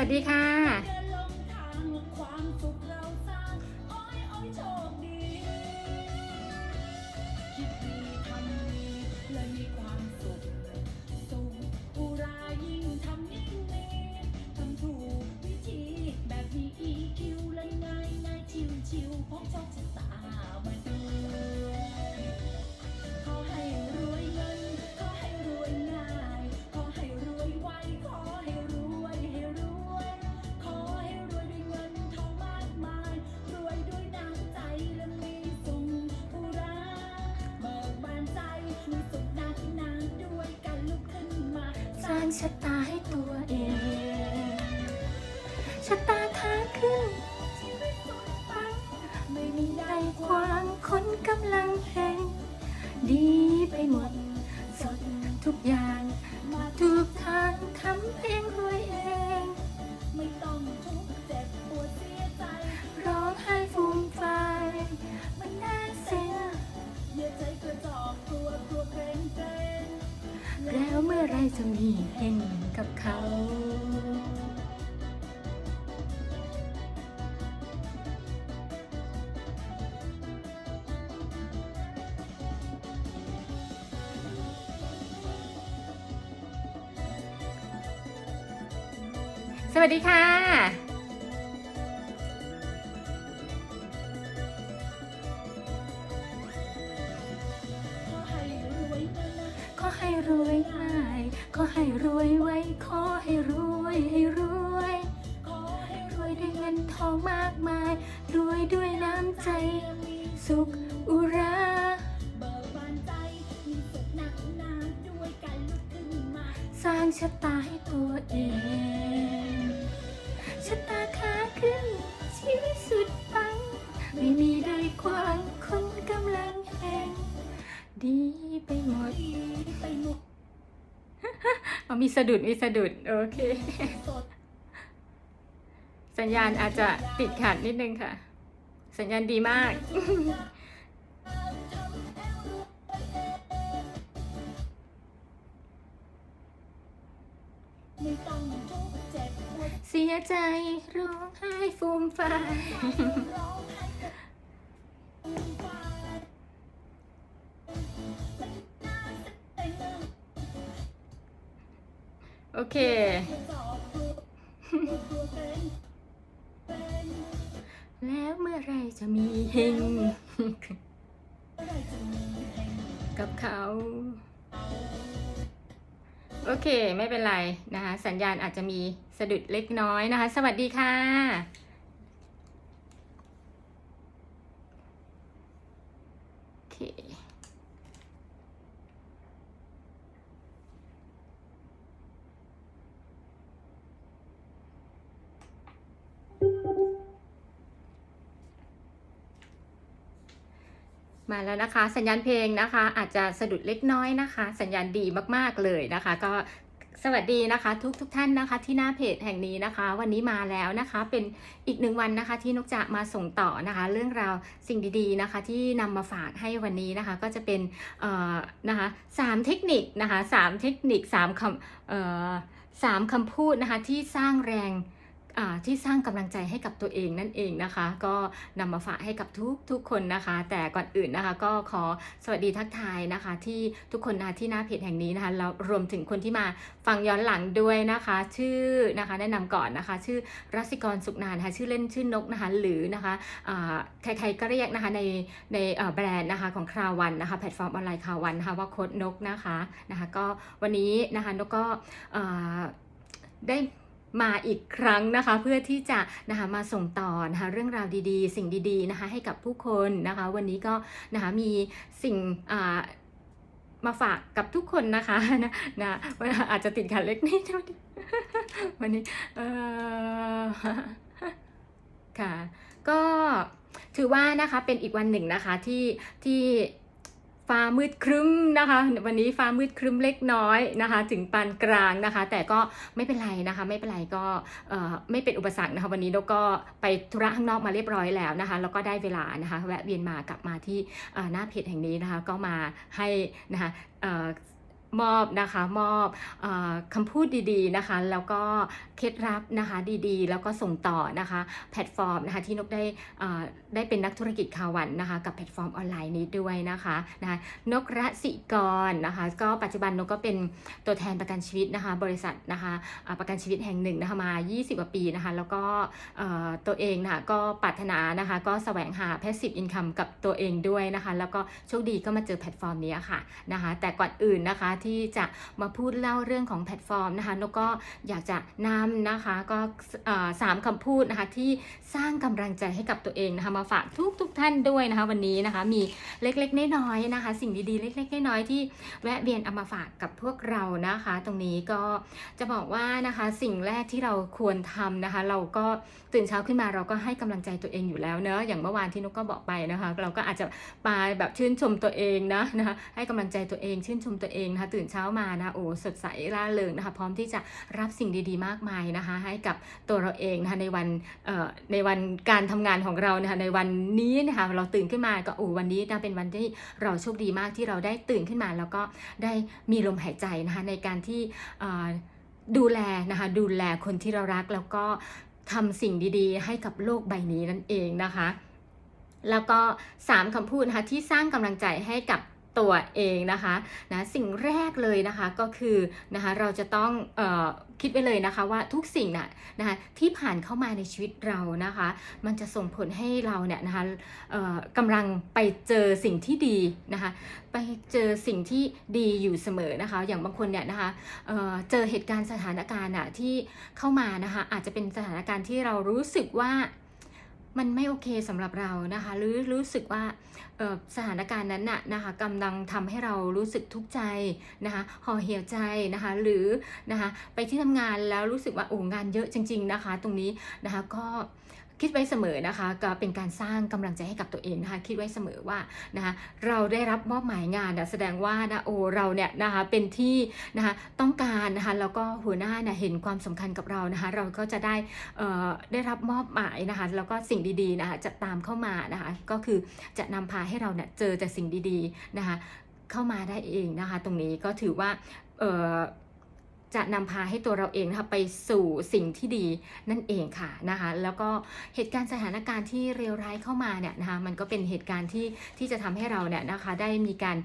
วัสดีค่ะ ร้างชะตาให้ตัวเอง ชะตาขาขึ้นไม่มีใจได้กว้างคนกำลังแพงดีไปหมด สดทุกอย่าง แล้วเมื่อไรจะมีเห็นกับเขาสวัสดีค่ะ สร้างชะตาให้ตัวเอง ชะตาขาขึ้น ชีวิตสุดปัง ไม่มีใดขวางคนกำลังแห่งดีไปหมดดีไปหมดเอามีสะดุดมีสะดุด โอเค สัญญาณอาจจะติดขัดนิดนึงค่ะ สัญญาณดีมาก ไม่ต้องทุกข์เจ็บปวดเสียใจร้องไห้ฟูมฟาย ร้องไห้กับคุณฟ้ามันน่าเต็งโอเคกระจอกกลัวกลัวเกรงเกรงแล้วเมื่อไรจะมีเฮงเมื่อไรจะมีแห่งกับเขา โอเค ไม่เป็นไรนะคะ สัญญาณอาจจะมีสะดุดเล็กน้อยนะคะ สวัสดีค่ะ มาแล้วนะคะ สัญญาณเพลงนะคะ อาจจะสะดุดเล็กน้อยนะคะ สัญญาณดีมากๆเลยนะคะ ก็สวัสดีนะคะทุกทุกท่านนะคะที่หน้าเพจแห่งนี้นะคะ วันนี้มาแล้วนะคะเป็นอีกหนึ่งวันนะคะที่นกจะมาส่งต่อนะคะ เรื่องราวสิ่งดีๆนะคะ ที่นำมาฝากให้วันนี้นะคะ ก็จะเป็นเอ่อนะคะสามเทคนิคนะคะสามเทคนิคสามคำเอ่อสามคำพูดนะคะที่สร้างแรง ที่สร้างกำลังใจให้กับตัวเองนั่นเองนะคะ ก็นำมาฝากให้กับทุกทุกคนนะคะ แต่ก่อนอื่นนะคะก็ขอสวัสดีทักทายนะคะ ที่ทุกคนนะที่หน้าเพจแห่งนี้นะคะแล้วรวมถึงคนที่มาฟังย้อนหลังด้วยนะคะ ชื่อนะคะแนะนำก่อนนะคะ ชื่อรัศิกรสุขนานนะคะชื่อเล่นชื่อนกนะคะหรือนะคะใครๆก็เรียกนะคะในในแบรนด์นะคะของคราวันนะคะแพลตฟอร์มออนไลน์คราวันนะคะว่าโค้ดนกนะคะนะคะ ก็วันนี้นะคะนกก็ได้ มาอีกครั้งนะคะเพื่อที่จะนะคะมาส่งต่อนะคะเรื่องราวดีๆ สิ่งดีๆนะคะให้กับผู้คนนะคะ วันนี้ก็นะคะมีสิ่งอ่ามาฝากกับทุกคนนะคะนะนะอาจจะติดขัดเล็กนิดวันนี้เออค่ะ ก็ถือว่านะคะเป็นอีกวันหนึ่งนะคะที่ที่ ฟ้ามืดครึ้มนะคะ วันนี้ฟ้ามืดครึ้มเล็กน้อยนะคะ ถึงปานกลางนะคะ แต่ก็ไม่เป็นไรนะคะ ไม่เป็นไรก็ไม่เป็นอุปสรรคนะคะวันนี้เราก็ไปธุระข้างนอกมาเรียบร้อยแล้วนะคะ แล้วก็ได้เวลานะคะ แวะเวียนมากลับมาที่หน้าเพจแห่งนี้นะคะ ก็มาให้นะคะ มอบนะคะมอบอคำพูดดีๆนะคะ แล้วก็เคล็ดลับนะคะดีๆ แล้วก็ส่งต่อนะคะ แพลตฟอร์มนะคะที่นกได้ได้เป็นนักธุรกิจข่าววันนะคะ กับแพลตฟอร์มออนไลน์นี้ด้วยนะคะนะคะนกรสิกรนะคะ ก็ปัจจุบันนกก็เป็นตัวแทนประกันชีวิตนะคะ บริษัทนะคะประกันชีวิตแห่งหนึ่งนะคะมา 20กว่าปีนะคะ แล้วก็ตัวเองนะคะก็ปรารถนานะคะ ก็แสวงหา passive income กับตัวเองด้วยนะคะ แล้วก็โชคดีก็มาเจอแพลตฟอร์มนี้ค่ะนะคะ แต่ก่อนอื่นนะคะที่จะมาพูดเล่าเรื่องของแพลตฟอร์มนะคะนกก็อยากจะนำนะคะก็สามคำพูดนะคะที่สร้างกำลังใจให้กับตัวเองนะคะมาฝากทุกทุกท่านด้วยนะคะ วันนี้นะคะมีเล็กๆน้อยๆนะคะ สิ่งดีๆ เล็กๆน้อยๆที่แวะเวียนเอามาฝากกับพวกเรานะคะ ตรงนี้ก็จะบอกว่านะคะสิ่งแรกที่เราควรทำนะคะ เราก็ตื่นเช้าขึ้นมาเราก็ให้กำลังใจตัวเองอยู่แล้วเนอะอย่างเมื่อวานที่นกก็บอกไปนะคะ เราก็อาจจะมาแบบชื่นชมตัวเองนะนะคะให้กำลังใจตัวเองชื่นชมตัวเองนะคะตื่นเช้ามานะโอ้สดใสร่าเริงนะคะพร้อมที่จะรับสิ่งดีๆ มากมายนะคะ ให้กับตัวเราเองนะคะในวันเอ่อในวันการทำงานของเรานะคะในวันนี้นะคะเราตื่นขึ้นมาก็โอ้วันนี้นะเป็นวันที่เราโชคดีมากที่เราได้ตื่นขึ้นมา แล้วก็ได้มีลมหายใจนะคะในการที่เอ่อดูแลนะคะดูแลคนที่เรารักแล้วก็ทำสิ่งดีๆ ให้กับโลกใบนี้นั่นเองนะคะ แล้วก็ 3คำพูดนะคะที่สร้างกำลังใจให้กับ ตัวเองนะคะนะสิ่งแรกเลยนะคะก็คือนะคะเราจะต้องออคิดไว้เลยนะคะว่าทุกสิ่งน่ะนะคะที่ผ่านเข้ามาในชีวิตเรานะคะ มันจะส่งผลให้เราเนี่ยนะคะกำลังไปเจอสิ่งที่ดีนะคะไปเจอสิ่งที่ดีอยู่เสมอนะคะ อย่างบางคนเนี่ยนะคะเเจอเหตุการณ์สถานการณ์อะที่เข้ามานะคะอาจจะเป็นสถานการณ์ที่เรารู้สึกว่า มันไม่โอเคสำหรับเรานะคะหรือรู้สึกว่าสถานการณ์นั้นน่ะนะคะกำลังทำให้เรารู้สึกทุกข์ใจนะคะห่อเหี่ยวใจนะคะหรือนะคะไปที่ทำงานแล้วรู้สึกว่าโอ้งานเยอะจริง ๆนะคะ ตรงนี้นะคะก็ คิดไว้เสมอนะคะ ก็เป็นการสร้างกำลังใจให้กับตัวเองนะคะ คิดไว้เสมอว่านะคะเราได้รับมอบหมายงานนะแสดงว่านะโอ้เราเนี่ยนะคะเป็นที่นะคะต้องการนะคะแล้วก็หัวหน้าเนี่ยเห็นความสำคัญกับเรานะคะ เราก็จะได้เอ่อได้รับมอบหมายนะคะ แล้วก็สิ่งดีๆนะคะจะตามเข้ามานะคะ ก็คือจะนำพาให้เราเนี่ยเจอแต่สิ่งดีๆนะคะ เข้ามาได้เองนะคะ ตรงนี้ก็ถือว่าเอ่อ จะนำพาให้ตัวเราเองนะคะไปสู่สิ่งที่ดีนั่นเองค่ะนะคะแล้วก็เหตุการณ์สถานการณ์ที่เลวร้ายเข้ามาเนี่ยนะคะมันก็เป็นเหตุการณ์ที่ที่จะทำให้เราเนี่ยนะคะได้มีการ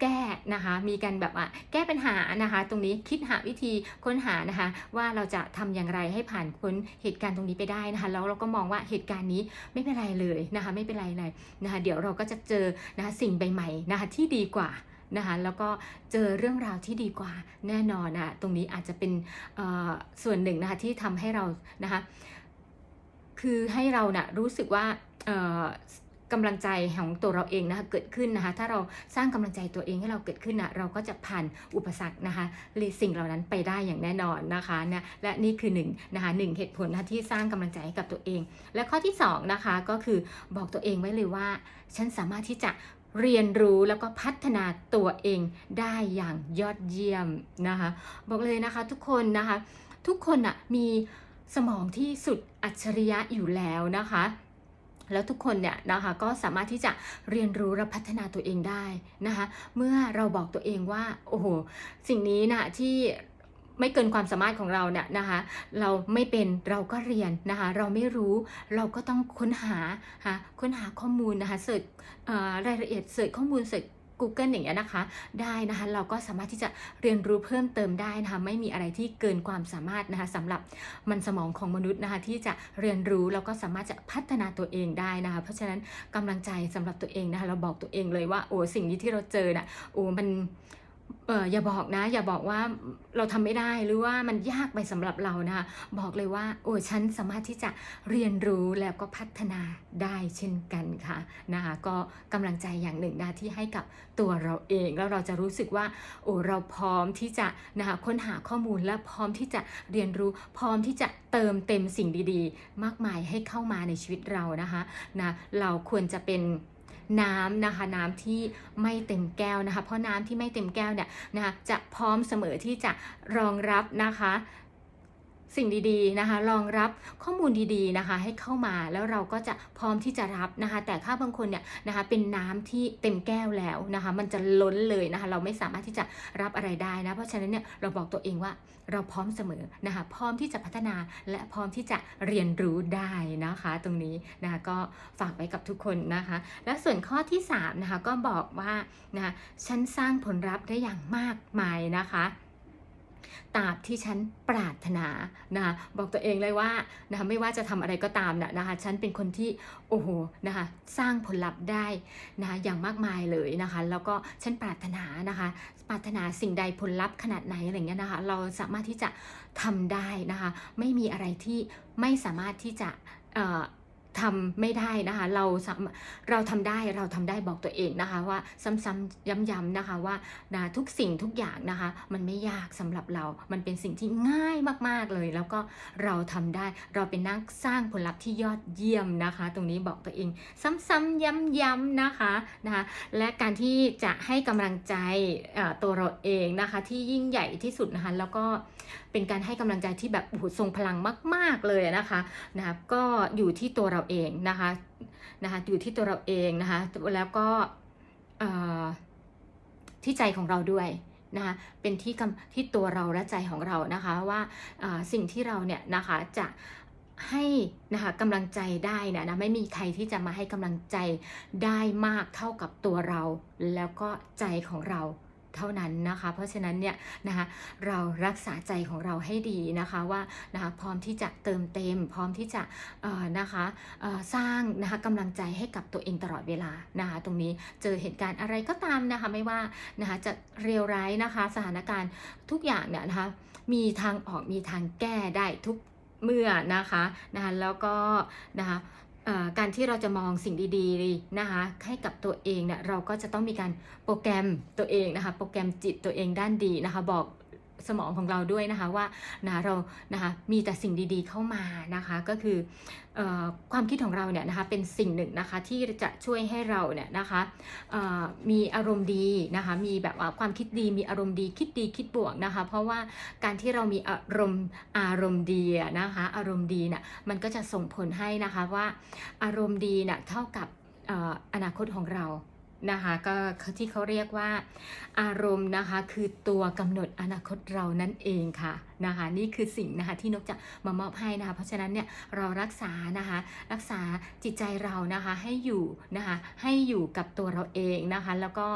แก้นะคะมีการแบบว่าแก้ปัญหานะคะตรงนี้คิดหาวิธีค้นหานะคะว่าเราจะทำอย่างไรให้ผ่านพ้นเหตุการณ์ตรงนี้ไปได้นะคะแล้วเราก็มองว่าเหตุการณ์นี้ไม่เป็นไรเลยนะคะไม่เป็นไรเลยนะคะเดี๋ยวเราก็จะเจอนะคะสิ่งใหม่ๆนะคะที่ดีกว่า นะคะแล้วก็เจอเรื่องราวที่ดีกว่าแน่นอนนะตรงนี้อาจจะเป็นส่วนหนึ่งนะคะที่ทำให้เรานะคะคือให้เรานะ่ะรู้สึกว่ากำลังใจของตัวเราเองนะคะเกิดขึ้นนะคะถ้าเราสร้างกำลังใจตัวเองให้เราเกิดขึ้นนะเราก็จะผ่านอุปสรรคนะคะหรือสิ่งเหล่านั้นไปได้อย่างแน่นอนนะคะนะและนี่คือหนึ่งนะคะหนึ่งเหตุผลนะะที่สร้างกำลังใจให้กับตัวเอง และข้อที่สองนะคะก็คือบอกตัวเองไว้เลยว่า ฉันสามารถที่จะ เรียนรู้แล้วก็พัฒนาตัวเองได้อย่างยอดเยี่ยมนะคะ บอกเลยนะคะทุกคนนะคะ ทุกคนอะมีสมองที่สุดอัจฉริยะอยู่แล้วนะคะแล้วทุกคนเนี่ยนะคะก็สามารถที่จะเรียนรู้และพัฒนาตัวเองได้นะคะ เมื่อเราบอกตัวเองว่า โอ้โห สิ่งนี้นะที่ ไม่เกินความสามารถของเราเนี่ยนะคะ เราไม่เป็นเราก็เรียนนะคะ เราไม่รู้เราก็ต้องค้นหาหาค้นหาข้อมูลนะคะเสิร์ชรายละเอียดเสิร์ชข้อมูลเสิร์ช Google อย่างเงี้ยนะคะได้นะคะเราก็สามารถที่จะเรียนรู้เพิ่มเติมได้นะคะไม่มีอะไรที่เกินความสามารถนะคะสำหรับมันสมองของมนุษย์นะคะที่จะเรียนรู้แล้วก็สามารถจะพัฒนาตัวเองได้นะคะเพราะฉะนั้นกำลังใจสำหรับตัวเองนะคะเราบอกตัวเองเลยว่าโอ้สิ่งนี้ที่เราเจอน่ะโอ้มัน เอออย่าบอกนะ อย่าบอกว่าเราทำไม่ได้หรือว่ามันยากไปสำหรับเรานะคะบอกเลยว่า โอ้ฉันสามารถที่จะเรียนรู้แล้วก็พัฒนาได้เช่นกันค่ะนะคะก็กำลังใจอย่างหนึ่งนะที่ให้กับตัวเราเองแล้วเราจะรู้สึกว่า โอ้เราพร้อมที่จะนะคะค้นหาข้อมูลและพร้อมที่จะเรียนรู้ พร้อมที่จะเติมเต็มสิ่งดี ๆ มากมายให้เข้ามาในชีวิตเรานะคะนะเราควรจะเป็น น้ำนะคะน้ำที่ไม่เต็มแก้วนะคะ เพราะน้ำที่ไม่เต็มแก้วเนี่ยนะคะจะพร้อมเสมอที่จะรองรับนะคะ สิ่งดีๆนะคะรองรับข้อมูลดีๆนะคะให้เข้ามาแล้วเราก็จะพร้อมที่จะรับนะคะ แต่ถ้าบางคนเนี่ยนะคะเป็นน้ำที่เต็มแก้วแล้วนะคะ มันจะล้นเลยนะคะ เราไม่สามารถที่จะรับอะไรได้นะ เพราะฉะนั้นเนี่ยเราบอกตัวเองว่าเราพร้อมเสมอนะคะ พร้อมที่จะพัฒนาและพร้อมที่จะเรียนรู้ได้นะคะ ตรงนี้นะคะก็ฝากไว้กับทุกคนนะคะ และส่วนข้อที่3นะคะก็บอกว่านะคะฉันสร้างผลลัพธ์ได้อย่างมากมายนะคะ ตราบที่ฉันปรารถนานะคะบอกตัวเองเลยว่านะคะไม่ว่าจะทำอะไรก็ตามนะนะคะฉันเป็นคนที่โอ้โหนะคะสร้างผลลัพธ์ได้นะคะอย่างมากมายเลยนะคะแล้วก็ฉันปรารถนานะคะปรารถนาสิ่งใดผลลัพธ์ขนาดไหนอะไรเงี้ยนะคะเราสามารถที่จะทำได้นะคะไม่มีอะไรที่ไม่สามารถที่จะ ทำไม่ได้นะคะ เราเราทำได้เราทำได้บอกตัวเองนะคะ ว่าซ้ำๆย้ำๆนะคะว่านะทุกสิ่งทุกอย่างนะคะ มันไม่ยากสำหรับเรา มันเป็นสิ่งที่ง่ายมากๆเลย แล้วก็เราทำได้เราเป็นนักสร้างผลลัพธ์ที่ยอดเยี่ยมนะคะ ตรงนี้บอกตัวเอง ซ้ำๆย้ำๆนะคะนะคะ และการที่จะให้กำลังใจตัวเราเองนะคะ ที่ยิ่งใหญ่ที่สุดนะคะแล้วก็ เป็นการให้กำลังใจที่แบบโอ้โหทรงพลังมาก ๆเลยนะคะนะคะก็อยู่ที่ตัวเราเองนะคะนะคะอยู่ที่ตัวเราเองนะคะแล้วก็ที่ใจของเราด้วยนะคะเป็นที่กำที่ตัวเราและใจของเรานะคะว่าสิ่งที่เราเนี่ยนะคะจะให้นะคะกำลังใจได้นยนะไม่มีใครที่จะมาให้กำลังใจได้มากเท่ากับตัวเรา แล้วก็ใจของเรา เท่านั้นนะคะ เพราะฉะนั้นเนี่ยนะคะเรารักษาใจของเราให้ดีนะคะว่านะคะพร้อมที่จะเติมเต็ม พร้อมที่จะนะคะสร้างนะคะกำลังใจให้กับตัวเองตลอดเวลานะคะตรงนี้เจอเหตุการณ์อะไรก็ตามนะคะไม่ว่านะคะจะเร็วร้ายนะคะสถานการณ์ทุกอย่างเนี่ยนะคะมีทางออกมีทางแก้ได้ทุกเมื่อนะคะนะคะแล้วก็นะคะ การที่เราจะมองสิ่งดีๆนะคะให้กับตัวเองเนี่ยเราก็จะต้องมีการโปรแกรมตัวเองนะคะ โปรแกรมจิตตัวเองด้านดีนะคะ บอก สมองของเราด้วยนะคะว่านะเรานะคะมีแต่สิ่งดีๆเข้ามานะคะก็คือออความคิดของเราเนี่ยนะคะเป็นสิ่งหนึ่งนะคะที่จะช่วยให้เราเนี่ยนะคะมีอารมณ์ดีนะคะมีแบบว่าความคิดดีมีอารมณ์ดีคิดดีคิดบวกนะคะเพราะว่าการที่เรามีอารมณ์อารมณ์ดีนะคะอารมณ์ดีเนี่ยมันก็จะส่งผลให้นะคะว่าอารมณ์ดีเนี่ยเท่ากับอออนาคตของเรา นะคะก็ที่เขาเรียกว่าอารมณ์นะคะคือตัวกำหนดอนาคตเรานั่นเองค่ะ นะคะ นี่คือสิ่งนะคะที่นกจะมามอบให้นะคะ เพราะฉะนั้นเนี่ยเรารักษานะคะ รักษาจิตใจเรานะคะให้อยู่นะคะ ให้อยู่กับตัวเราเองนะคะ แล้วก็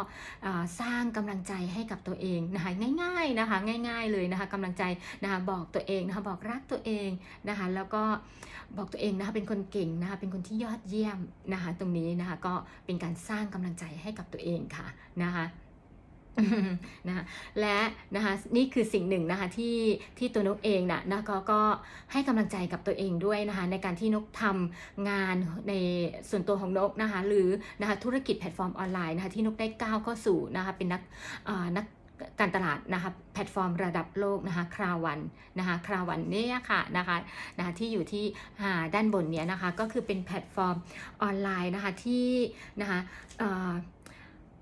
สร้างกำลังใจให้กับตัวเองนะคะง่ายๆนะคะ ง่าย ๆเลยนะคะกำลังใจนะคะบอกตัวเองนะคะบอกรักตัวเองนะคะ แล้วก็บอกตัวเองนะคะเป็นคนเก่งนะคะเป็นคนที่ยอดเยี่ยมนะคะ ตรงนี้นะคะก็เป็นการสร้างกำลังใจให้กับตัวเองค่ะนะคะ นะและนะคะนี่คือสิ่งหนึ่งนะคะที่ที่ตัวนกเองนะนะก็ก็ให้กำลังใจกับตัวเองด้วยนะคะในการที่นกทำงานในส่วนตัวของนกนะคะหรือนะคะธุรกิจแพลตฟอร์มออนไลน์นะคะที่นกได้ก้าวเข้าสู่นะคะเป็นนักอ่อนักการตลาดนะคะแพลตฟอร์มระดับโลกนะคะคราวันนะคะคราวันเนี่ยค่ะนะคะนะคะที่อยู่ที่าด้านบนเนี้ยนะคะก็คือเป็นแพลตฟอร์มออนไลน์นะคะที่นะคะ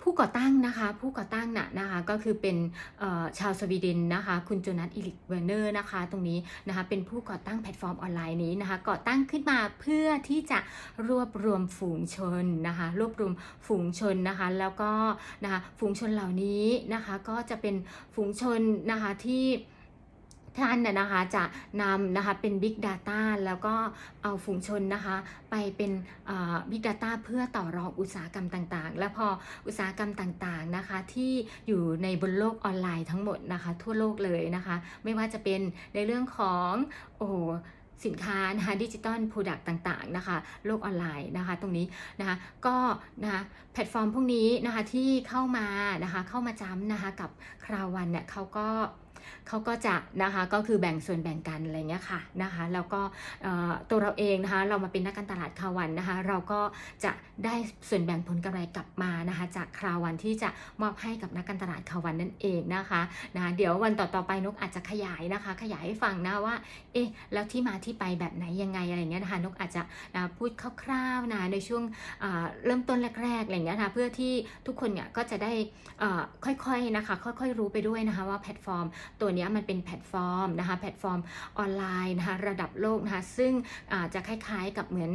ผู้ก่อตั้งนะคะ ผู้ก่อตั้งน่ะนะคะก็คือเป็นชาวสวีเดนนะคะ คุณโจนัสอิลิกเวเนอร์นะคะ ตรงนี้นะคะเป็นผู้ก่อตั้งแพลตฟอร์มออนไลน์นี้นะคะ ก่อตั้งขึ้นมาเพื่อที่จะรวบรวมฝูงชนนะคะ รวบรวมฝูงชนนะคะ แล้วก็นะคะฝูงชนเหล่านี้นะคะ ก็จะเป็นฝูงชนนะคะที่ ท่านน่ะนะคะจะนำนะคะเป็น Big Data แล้วก็เอาฝูงชนนะคะไปเป็นเอ่อ Big Data เพื่อต่อรองอุตสาหกรรมต่างๆ และพออุตสาหกรรมต่างๆนะคะที่อยู่ในบนโลกออนไลน์ทั้งหมดนะคะทั่วโลกเลยนะคะ ไม่ว่าจะเป็นในเรื่องของโอ้สินค้านะคะดิจิตอลโปรดักต์ต่างๆนะคะโลกออนไลน์นะคะตรงนี้นะคะก็นะคะแพลตฟอร์มพวกนี้นะคะที่เข้ามานะคะเข้ามาจ้ำนะคะกับคราววันเนี่ยเขาก็ เขาก็จะนะคะก็คือแบ่งส่วนแบ่งกันอะไรเงี้ยค่ะนะคะแล้วก็ตัวเราเองนะคะเรามาเป็นนักการตลาดคราวันนะคะเราก็จะได้ส่วนแบ่งผลกำไรกลับมานะคะจากคราวันที่จะมอบให้กับนักการตลาดคราวันนั่นเองนะคะนะเดี๋ยววันต่อๆไปนกอาจจะขยายนะคะ ขยายให้ฟังนะว่าเอ๊ะแล้วที่มาที่ไปแบบไหนยังไงอะไรเงี้ยนะคะนกอาจจะนะพูดคร่าวๆนะในช่วงเริ่มต้นแรกๆอะไรเงี้ยนะคะเพื่อที่ทุกคนเนี่ยก็จะได้ค่อยๆนะคะค่อยๆรู้ไปด้วยนะคะว่าแพลตฟอร์มตัวนี้มันเป็นแพลตฟอร์มนะคะแพลตฟอร์มออนไลน์นะคะระดับโลกนะคะซึ่งจะคล้ายๆกับเหมือน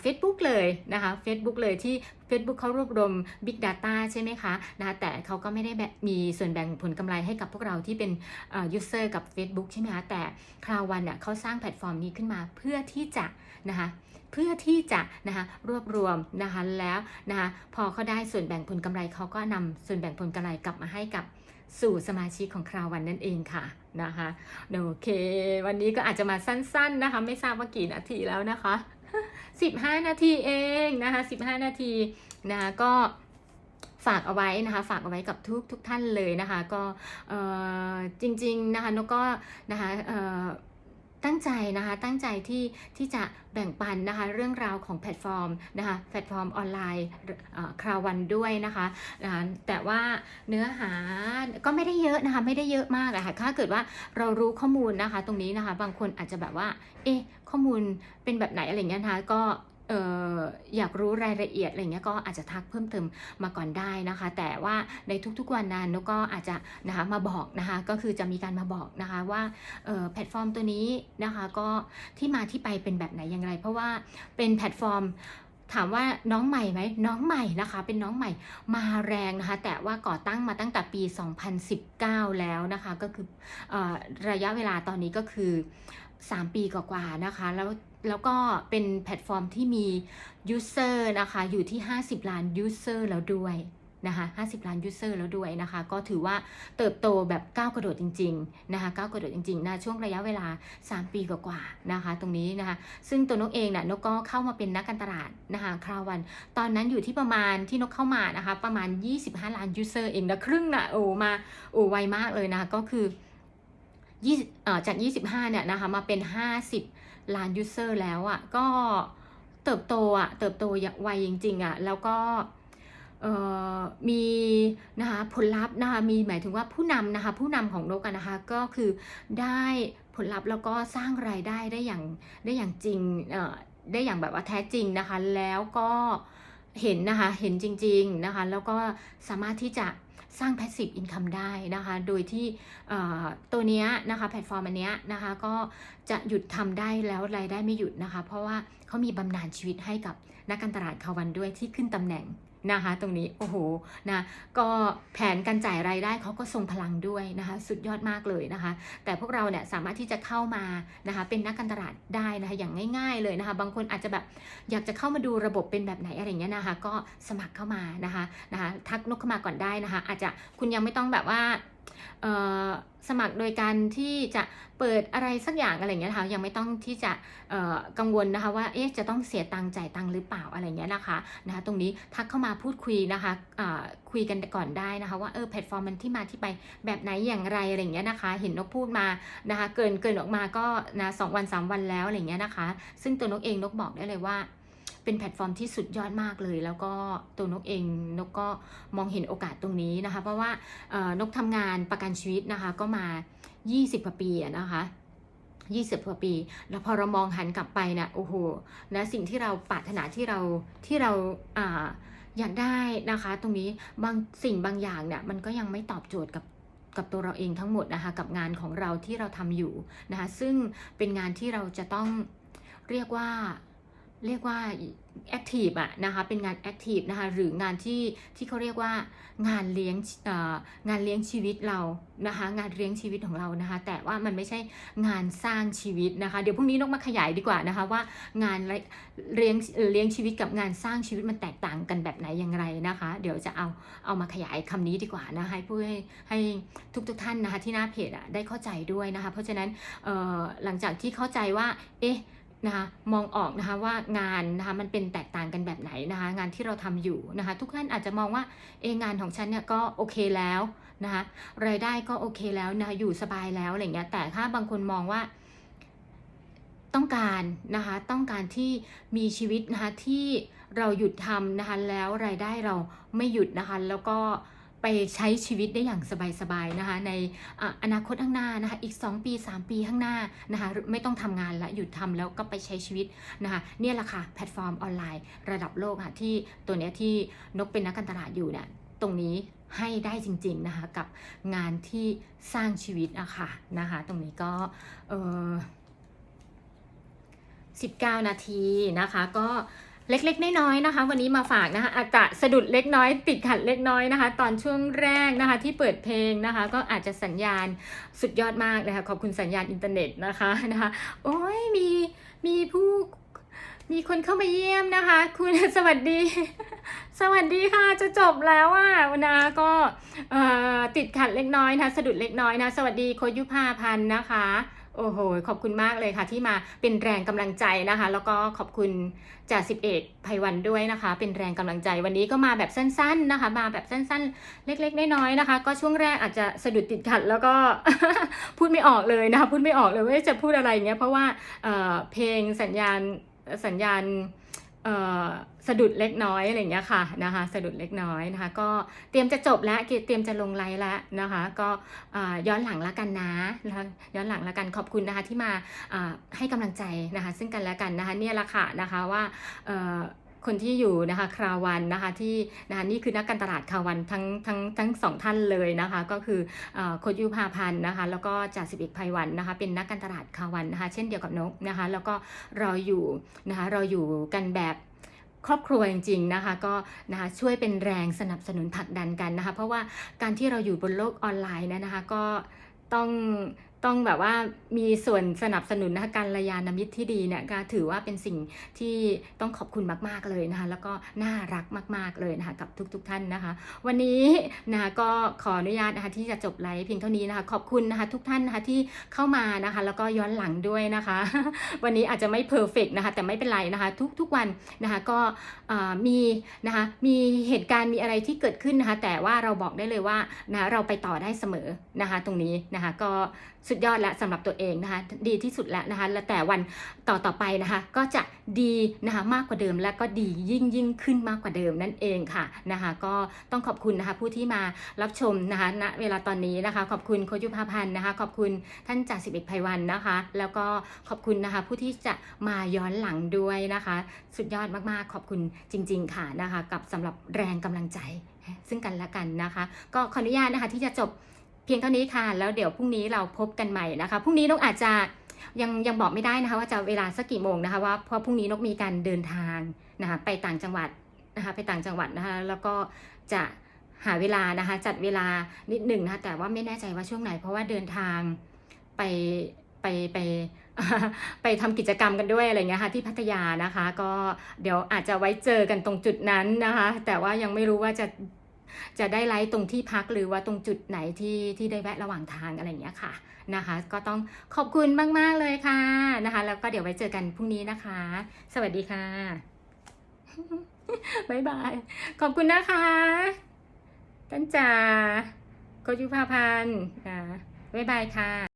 เฟซบุ๊กเลยนะคะ Facebook เลยที่ Facebook เขารวบรวม Big Data ใช่ไหมคะนะแต่เขาก็ไม่ได้แบบมีส่วนแบ่งผลกำไรให้กับพวกเราที่เป็นยูเซอร์กับ Facebook ใช่ไหมคะแต่คราววันเนี่ยเขาสร้างแพลตฟอร์มนี้ขึ้นมาเพื่อที่จะนะคะเพื่อที่จะนะคะรวบรวมนะคะแล้วนะคะพอเขาได้ส่วนแบ่งผลกำไรเขาก็นำส่วนแบ่งผลกำไรกลับมาให้กับ สู่สมาชิกของคราววันนั่นเองค่ะนะคะโอเค วันนี้ก็อาจจะมาสั้น ๆนะคะ ไม่ทราบว่ากี่นาทีแล้วนะคะ 15 นาทีเองนะคะ 15 นาทีนะคะก็ฝากเอาไว้นะคะฝากเอาไว้กับทุกทุกท่านเลยนะคะ ก็จริงๆนะคะนกก็นะคะ ตั้งใจนะคะตั้งใจที่ที่จะแบ่งปันนะคะเรื่องราวของแพลตฟอร์มนะคะแพลตฟอร์มออนไลน์คราววันด้วยนะคะแต่ว่าเนื้อหาก็ไม่ได้เยอะนะคะไม่ได้เยอะมากอะค่ะถ้าเกิดว่าเรารู้ข้อมูลนะคะตรงนี้นะคะบางคนอาจจะแบบว่าเอ๊ะข้อมูลเป็นแบบไหนอะไรเงี้ยนะคะก็ อออยากรู้รายละเอียดอะไรเงี้ยก็อาจจะทักเพิ่มเติมมาก่อนได้นะคะ แต่ว่าในทุกๆวันนั้นนกก็อาจจะนะคะมาบอกนะคะก็คือจะมีการมาบอกนะคะว่าแพลตฟอร์มตัวนี้นะคะก็ที่มาที่ไปเป็นแบบไหนอย่างไร เพราะว่าเป็นแพลตฟอร์มถามว่าน้องใหม่ไหมน้องใหม่นะคะ เป็นน้องใหม่มาแรงนะคะ แต่ว่าก่อตั้งมาตั้งแต่ปี 2019 แล้วนะคะ ก็คืออระยะเวลาตอนนี้ก็คือ 3 ปีกว่าๆนะคะ แล้วแล้วก็เป็นแพลตฟอร์มที่มียูเซอร์นะคะ อยู่ที่ 50 ล้านยูเซอร์แล้วด้วยนะคะ50 ล้านยูเซอร์แล้วด้วยนะคะ ก็ถือว่าเติบโตแบบก้าวกระโดดจริง ๆ นะคะ ก้าวกระโดดจริงๆนะช่วงระยะเวลา 3 ปีกว่าๆนะคะ ตรงนี้นะคะ ซึ่งตัวนกเองน่ะนกก็เข้ามาเป็นนักการตลาดนะคะคราววัน ตอนนั้นอยู่ที่ประมาณที่นกเข้ามานะคะ ประมาณ 25 ล้านยูเซอร์เองนะครึ่งนะโอ้มาโอ้ไวมากเลยนะคะก็คือ 20จาก 25 เนี่ยนะคะมาเป็น 50 ล้านยูเซอร์แล้วอะ่ะก็เติบโตอะ่ะเติบโตอย่างไวจริงๆอะ่ะแล้วก็มีนะคะผลลัพธ์นะคะมีหมายถึงว่าผู้นำนะคะผู้นำของนกนะคะก็คือได้ผลลัพธ์แล้วก็สร้างรายได้ได้อย่างได้อย่างจริงอ่อได้อย่างแบบว่าแท้จริงนะคะแล้วก็เห็นนะคะเห็นจริงๆนะคะแล้วก็สามารถที่จะ สร้าง passive income ได้นะคะ โดยที่ตัวเนี้ยนะคะแพลตฟอร์มอันเนี้ยนะคะก็จะหยุดทำได้แล้วรายได้ไม่หยุดนะคะ เพราะว่าเขามีบำนาญชีวิตให้กับนักการตลาดคาวันด้วยที่ขึ้นตำแหน่ง นะคะตรงนี้ โอ้โหนะก็แผนการจ่ายรายได้เขาก็ทรงพลังด้วยนะคะสุดยอดมากเลยนะคะ แต่พวกเราเนี่ยสามารถที่จะเข้ามานะคะเป็นนักการตลาดได้นะคะอย่างง่าย ๆเลยนะคะบางคนอาจจะแบบอยากจะเข้ามาดูระบบเป็นแบบไหนอะไรเงี้ยนะคะ ก็สมัครเข้ามานะคะนะคะทักนกเข้ามาก่อนได้นะคะ อาจจะคุณยังไม่ต้องแบบว่า สมัครโดยการที่จะเปิดอะไรสักอย่างอะไรเงี้ยนะคะยังไม่ต้องที่จะกังวลนะคะว่าเอ๊ะจะต้องเสียตังค์จ่ายตังค์หรือเปล่าอะไรเงี้ยนะคะนะคะตรงนี้ทักเข้ามาพูดคุยนะคะคุยกันก่อนได้นะคะว่าเออแพลตฟอร์มมันที่มาที่ไปแบบไหนอย่างไรอะไรเงี้ยนะคะ เห็นนกพูดมานะคะเกินเกินออกมาก็นะสองวันสามวันแล้วอะไรเงี้ยนะคะ ซึ่งตัวนกเองนกบอกได้เลยว่า เป็นแพลตฟอร์มที่สุดยอดมากเลย แล้วก็ตัวนกเองนกก็มองเห็นโอกาสตรงนี้นะคะ เพราะว่านกทำงานประกันชีวิตนะคะก็มา 20กว่าปีอะนะคะ20กว่าปี แล้วพอเรามองหันกลับไปนะโอ้โหนะสิ่งที่เราปรารถนาที่เราที่เราอ่าอยากได้นะคะ ตรงนี้บางสิ่งบางอย่างเนี่ยมันก็ยังไม่ตอบโจทย์กับกับตัวเราเองทั้งหมดนะคะกับงานของเราที่เราทำอยู่นะคะซึ่งเป็นงานที่เราจะต้องเรียกว่า เรียกว่าแอคทีฟอะนะคะเป็นงานแอคทีฟนะคะหรืองานที่ที่เขาเรียกว่างานเลี้ยงงานเลี้ยงชีวิตเรานะคะงานเลี้ยงชีวิตของเรานะคะแต่ว่ามันไม่ใช่งานสร้างชีวิตนะคะเดี๋ยวพรุ่งนี้นกมาขยายดีกว่านะคะว่างานเลี้ยงเลี้ยงชีวิตกับงานสร้างชีวิตมันแตกต่างกันแบบไหนอย่างไรนะคะ เดี๋ยวจะเอาเอามาขยายคำนี้ดีกว่านะคะให้ผู้ให้ให้ทุกทุกๆท่านนะคะที่หน้าเพจอะได้เข้าใจด้วยนะคะเพราะฉะนั้นหลังจากที่เข้าใจว่าเอ๊ะ นะคะมองออกนะคะว่างานนะคะมันเป็นแตกต่างกันแบบไหนนะคะงานที่เราทำอยู่นะคะทุกท่านอาจจะมองว่าเองานของฉันเนี่ยก็โอเคแล้วนะคะรายได้ก็โอเคแล้วนะคะอยู่สบายแล้วอะไรเงี้ยแต่ถ้าบางคนมองว่าต้องการนะคะต้องการที่มีชีวิตนะคะที่เราหยุดทำนะคะแล้วรายได้เราไม่หยุดนะคะแล้วก็ ไปใช้ชีวิตได้อย่างสบายๆนะคะในอนาคตข้างหน้านะคะอีก 2 ปี 3 ปีข้างหน้านะคะไม่ต้องทำงานละหยุดทำแล้วก็ไปใช้ชีวิตนะคะเนี่ยแหละค่ะแพลตฟอร์มออนไลน์ ระดับโลกค่ะที่ตัวเนี้ยที่นกเป็นนักการตลาดอยู่เนี่ยตรงนี้ให้ได้จริงๆนะคะกับงานที่สร้างชีวิตนะคะนะคะตรงนี้ก็เออ19 นาทีนะคะก็ เล็กๆ น้อยๆนะคะ วันนี้มาฝากนะคะอาจจะสะดุดเล็กน้อย ติดขัดเล็กน้อยนะคะ ตอนช่วงแรกนะคะที่เปิดเพลงนะคะ ก็อาจจะสัญญาณสุดยอดมากนะคะขอบคุณสัญญาณอินเทอร์เน็ตนะคะนะคะ โอ้ยมีมีผู้มีคนเข้ามาเยี่ยมนะคะ คุณสวัสดี สวัสดีค่ะจะจบแล้วอะนะก็เอ่อติดขัดเล็กน้อยนะสะดุดเล็กน้อยนะ สวัสดีโคยุภาพันธ์นะคะ โอ้โห ขอบคุณมากเลยค่ะ ที่มาเป็นแรงกำลังใจนะคะ แล้วก็ขอบคุณจ่าสิบเอกภัยวันด้วยนะคะ เป็นแรงกำลังใจวันนี้ก็มาแบบสั้น ๆนะคะ มาแบบสั้นๆ เล็ก ๆ น้อยๆนะคะ ก็ช่วงแรกอาจจะสะดุดติดขัด แล้วก็พูดไม่ออกเลยนะคะ พูดไม่ออกเลยว่าจะพูดอะไรเงี้ยเพราะว่าเเพลงสัญญาณสัญญาณ สะดุดเล็กน้อยอะไรอย่างเงี้ยค่ะนะคะสะดุดเล็กน้อยนะคะ ก็เตรียมจะจบแล้วเตรียมจะลงไลน์แล้วนะคะ ก็ย้อนหลังละกันนะนะคะย้อนหลังละกันขอบคุณนะคะที่มาให้กำลังใจนะคะ ซึ่งกันและกันนะคะเนี่ยละค่ะนะคะว่า คนที่อยู่นะคะคราวันนะคะที่นะคะนี่คือนักการตลาดคราวันทั้งทั้งทั้งสองท่านเลยนะคะ ก็คืออโคชยุพาพันธ์นะคะ แล้วก็จ่าสิบเอกภัยวันนะคะ เป็นนักการตลาดคราวันนะคะ เช่นเดียวกับนกนะคะ แล้วก็เราอยู่นะคะเราอยู่กันแบบครอบครัวจริงๆนะคะก็นะคะช่วยเป็นแรงสนับสนุนผลักดันกันนะคะ เพราะว่าการที่เราอยู่บนโลกออนไลน์นยนะคะก็ต้อง ต้องแบบว่ามีส่วนสนับสนุนนะคะการระยานมิตรที่ดีเนี่ยก็ถือว่าเป็นสิ่งที่ต้องขอบคุณมากๆเลยนะคะแล้วก็น่ารักมาก ๆเลยนะคะกับทุกๆท่านนะคะ วันนี้นะคะก็ขออนุญาตนะคะที่จะจบไลฟ์เพียงเท่านี้นะคะ ขอบคุณนะคะทุกท่านนะคะที่เข้ามานะคะ แล้วก็ย้อนหลังด้วยนะคะ วันนี้อาจจะไม่เพอร์เฟกนะคะแต่ไม่เป็นไรนะคะ ทุกๆวันนะคะก็มีนะคะมีเหตุการณ์มีอะไรที่เกิดขึ้นนะคะ แต่ว่าเราบอกได้เลยว่านะเราไปต่อได้เสมอนะคะ ตรงนี้นะคะก็ สุดยอดแล้วสำหรับตัวเองนะคะ ดีที่สุดแล้วนะคะและแต่วันต่อต่อไปนะคะ ก็จะดีนะคะมากกว่าเดิม และก็ดียิ่งยิ่งขึ้นมากกว่าเดิมนั่นเองค่ะนะคะ ก็ต้องขอบคุณนะคะผู้ที่มารับชมนะคะณเวลาตอนนี้นะคะ ขอบคุณโคชยุพาพันธ์นะคะ ขอบคุณท่านจ่าสิบเอกภัยวันนะคะ แล้วก็ขอบคุณนะคะผู้ที่จะมาย้อนหลังด้วยนะคะ สุดยอดมากๆ ขอบคุณจริง ๆ ค่ะนะคะ กับสำหรับแรงกำลังใจซึ่งกันและกันนะคะ ก็ขออนุญาตนะคะที่จะจบ เพียงเท่านี้ค่ะ แล้วเดี๋ยวพรุ่งนี้เราพบกันใหม่นะคะ พรุ่งนี้นกอาจจะยังยังบอกไม่ได้นะคะ ว่าจะเวลาสักกี่โมงนะคะว่าเพราะพรุ่งนี้นกมีการเดินทางนะคะไปต่างจังหวัดนะคะไปต่างจังหวัดนะคะแล้วก็จะหาเวลานะคะจัดเวลานิดหนึ่งนะคะแต่ว่าไม่แน่ใจว่าช่วงไหน เพราะว่าเดินทางไปไปไปไปทำกิจกรรมกันด้วยอะไรเงี้ยค่ะที่พัทยานะคะ ก็เดี๋ยวอาจจะไว้เจอกันตรงจุดนั้นนะคะ แต่ว่ายังไม่รู้ว่าจะ จะได้ไลฟ์ตรงที่พักหรือว่าตรงจุดไหนที่ที่ได้แวะระหว่างทางอะไรเงี้ยค่ะนะคะ ก็ต้องขอบคุณมาก ๆ เลยค่ะนะคะ แล้วก็เดี๋ยวไว้เจอกันพรุ่งนี้นะคะ สวัสดีค่ะบ๊ายบาย ขอบคุณนะคะท่านจ่าโกยุภาพันธ์อ่าบ๊ายบายค่ะ